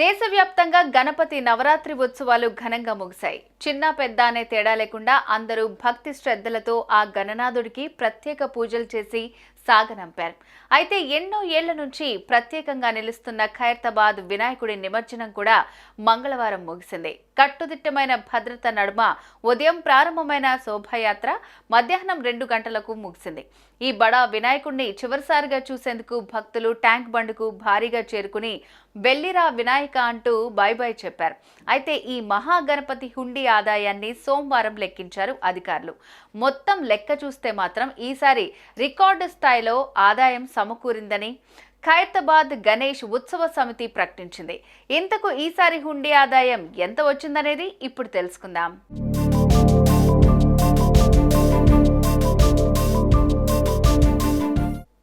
దేశవ్యాప్తంగా గణపతి నవరాత్రి ఉత్సవాలు ఘనంగా ముగిశాయి. చిన్న పెద్ద అనే తేడా లేకుండా అందరూ భక్తి శ్రద్ధలతో ఆ గణనాథుడికి ప్రత్యేక పూజలు చేసి సాగనంపారు. అయితే ఎన్నో ఏళ్ళ నుంచి ప్రత్యేకంగా నిలుస్తున్న ఖైరతాబాద్ వినాయకుడి నిమజ్జనం కూడా మంగళవారం ముగిసింది. కట్టుదిట్టమైన భద్రత నడుమ ఉదయం ప్రారంభమైన శోభాయాత్ర మధ్యాహ్నం రెండు గంటలకు ముగిసింది. ఈ బడా వినాయకుడిని చివరిసారిగా చూసేందుకు భక్తులు ట్యాంక్ బండ్కు భారీగా చేరుకుని బెల్లిరా వినాయక అంటూ బై బై చెప్పారు. అయితే ఈ మహాగణపతి హుండీ ఆదాయాన్ని సోమవారం లెక్కించారు అధికారులు. మొత్తం లెక్క చూస్తే మాత్రం ఈసారి రికార్డు స్థాయిలో ఆదాయం సమకూరిందని ఖైరతాబాద్ గణేష్ ఉత్సవ సమితి ప్రకటించింది. ఇంతకు ఈసారి హుండీ ఆదాయం ఎంత వచ్చిందనేది ఇప్పుడు తెలుసుకుందాం.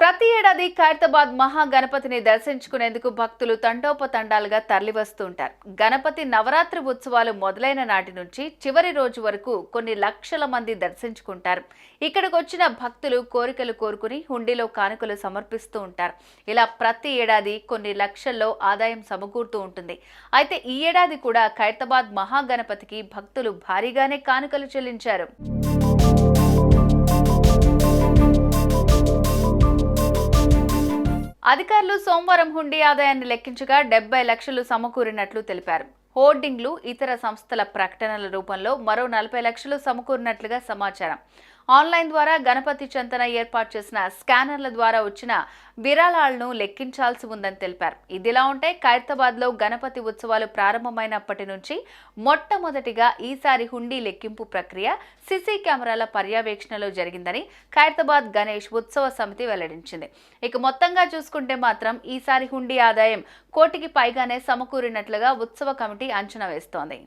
ప్రతి ఏడాది ఖైరతాబాద్ మహాగణపతిని దర్శించుకునేందుకు భక్తులు తండోపతండాలుగా తరలివస్తుంటారు. గణపతి నవరాత్రి ఉత్సవాలు మొదలైన నాటి నుంచి చివరి రోజు వరకు కొన్ని లక్షల మంది దర్శించుకుంటారు. ఇక్కడికి వచ్చిన భక్తులు కోరికలు కోరుకుని హుండీలో కానుకలు సమర్పిస్తూ ఉంటారు. ఇలా ప్రతి ఏడాది కొన్ని లక్షల్లో ఆదాయం సమకూరుతూ ఉంటుంది. అయితే ఈ ఏడాది కూడా ఖైరతాబాద్ మహాగణపతికి భక్తులు భారీగానే కానుకలు చెల్లించారు. అధికారులు సోమవారం హుండీ ఆదాయాన్ని లెక్కించగా డెబ్బై లక్షలు సమకూరినట్లు తెలిపారు. హోర్డింగ్లు ఇతర సంస్థల ప్రకటనల రూపంలో మరో నలభై లక్షలు సమకూరినట్లుగా సమాచారం. ఆన్లైన్ ద్వారా గణపతి చంతన ఏర్పాటు చేసిన స్కానర్ల ద్వారా వచ్చిన విరాళాలను లెక్కించాల్సి ఉందని తెలిపారు. ఇదిలా ఉంటే ఖైరతాబాద్లో గణపతి ఉత్సవాలు ప్రారంభమైనప్పటి నుంచి మొట్టమొదటిగా ఈసారి హుండీ లెక్కింపు ప్రక్రియ సిసి కెమెరాల పర్యవేక్షణలో జరిగిందని ఖైరతాబాద్ గణేష్ ఉత్సవ సమితి వెల్లడించింది. ఇక మొత్తంగా చూసుకుంటే మాత్రం ఈసారి హుండీ ఆదాయం కోటికి పైగానే సమకూరినట్లుగా ఉత్సవ కమిటీ అంచనా వేస్తోంది.